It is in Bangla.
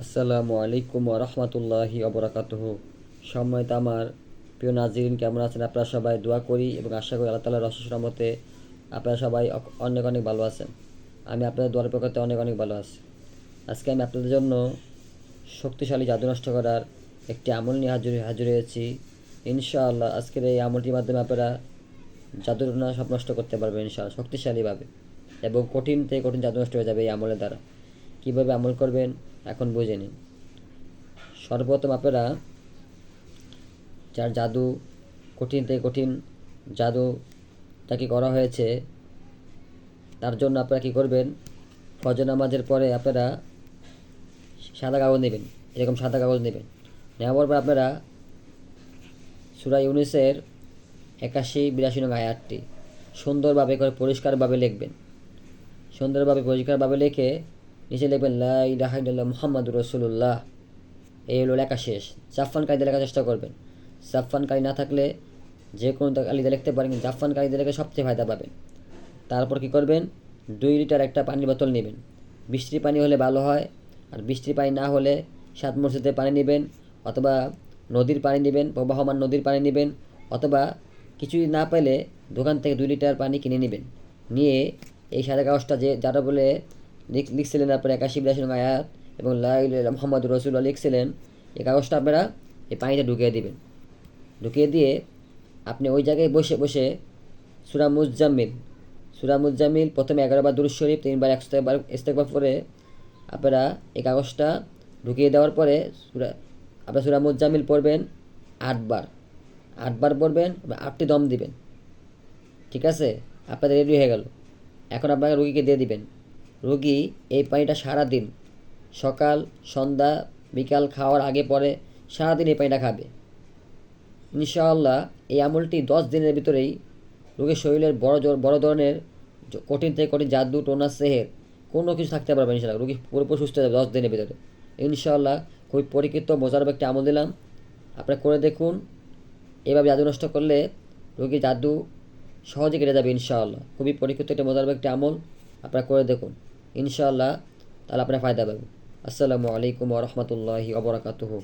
আসসালামু আলাইকুম রহমতুল্লাহি অবরাকাতুহ সম্মানিত আমার প্রিয় নাজিরিন, কেমন আছেন? আপনারা সবাই দোয়া করি এবং আশা করি আল্লাহ তালার রসের রহমতে আপনারা সবাই অনেক অনেক ভালো আছেন। আমি আপনাদের দোয়ার প্রকারে অনেক অনেক ভালো আছি। আজকে আমি আপনাদের জন্য শক্তিশালী জাদু নষ্ট করার একটি আমল নিয়ে হাজির হাজির হয়েছি। ইনশাআল্লাহ আজকের এই আমলটির মাধ্যমে আপনারা জাদুর সব নষ্ট করতে পারবেন ইনশাআল্লাহ, শক্তিশালীভাবে। এবং কঠিন থেকে কঠিন জাদু নষ্ট হয়ে যাবে এই আমলের দ্বারা। কীভাবে আমল করবেন, এখন বুঝে নিন। সর্বপ্রথম আপনারা যার জাদু কঠিন থেকে কঠিন জাদু তাকে করা হয়েছে, তার জন্য আপনারা কী করবেন ফজর নামাজের পরে আপনারা সাদা কাগজ নেবেন, এরকম সাদা কাগজ নেবেন। নেওয়ার পর আপনারা সুরা ইউনিসের একাশি, বিরাশি নং আয়াতটি সুন্দরভাবে করে পরিষ্কারভাবে লিখবেন। সুন্দরভাবে পরিষ্কারভাবে লিখে নিচে লিখবেন লা ইলাহা ইল্লাল্লাহ মুহাম্মাদুর রাসূলুল্লাহ। এই হলো লেখা শেষ। জাফান কায়দা লেখার চেষ্টা করবেন। জাফান কালি না থাকলে যে কোনো কালিতে লিখতে পারেন জাফান কালিতে লেখে সবচেয়ে ফায়দা পাবেন। তারপর কি করবেন? দুই লিটার একটা পানির বোতল নেবেন। বৃষ্টির পানি হলে ভালো হয়, আর বৃষ্টির পানি না হলে সাত মসজিদে পানি নেবেন, অথবা নদীর পানি নেবেন, প্রবাহমান নদীর পানি নেবেন, অথবা কিছুই না পেলে দোকান থেকে দুই লিটার পানি কিনে নেবেন। নিয়ে এই সাদা কাগজটা যে যারা বলে লিখছিলেন আপনার একাশি বিরাশি নং আয়াত এবং মোহাম্মদ রসুল্লাহ লিখছিলেন এই কাগজটা আপনারা এই পানিতে ঢুকিয়ে দিবেন। ঢুকিয়ে দিয়ে আপনি ওই জায়গায় বসে বসে সুরা মুজাম্মিল সুরা মুজাম্মিল প্রথমে এগারো বার দুরুজ শরীফ, তিনবার একশো বার ইস্তেকবার পরে আপনারা এই কাগজটা ঢুকিয়ে দেওয়ার পরে সুরা আপনারা সুরা মুজাম্মিল পড়বেন আটবার আটবার পড়বেন আটটি দম দিবেন। ঠিক আছে? আপনাদের রেডি হয়ে গেল। এখন আপনাকে রুগীকে দিয়ে দিবেন। রুগী এই পানিটা সারা দিন সকাল, সন্ধ্যা, বিকাল খাওয়ার আগে পরে সারাদিন এই পানিটা খাবে। ইনশাআল্লাহ এই আমলটি দশ দিনের ভিতরেই রোগীর শরীরের বড় জোর বড় ধরনের কঠিন থেকে কঠিন জাদু টোনা সেহের কোনো কিছু থাকতে পারবে ইনশাল্লাহ রোগী পুরোপুরি সুস্থ হয়ে যাবে দশ দিনের ভিতরে। ইনশাআল্লাহ খুবই পরীক্ষিত, মজার একটি আমল দিলাম। আপনারা করে দেখুন। এভাবে জাদু নষ্ট করলে রোগীর জাদু সহজে কেটে যাবে ইনশাআল্লাহ। খুবই পরীক্ষিত একটা, মজার একটি আমল। আপনারা করে দেখুন। ইনশাআল্লাহ তাহলে আপনার ফায়দা পাবেন আসসালামু আলাইকুম ওরহমতুল্লাহি অবরাকাতুহু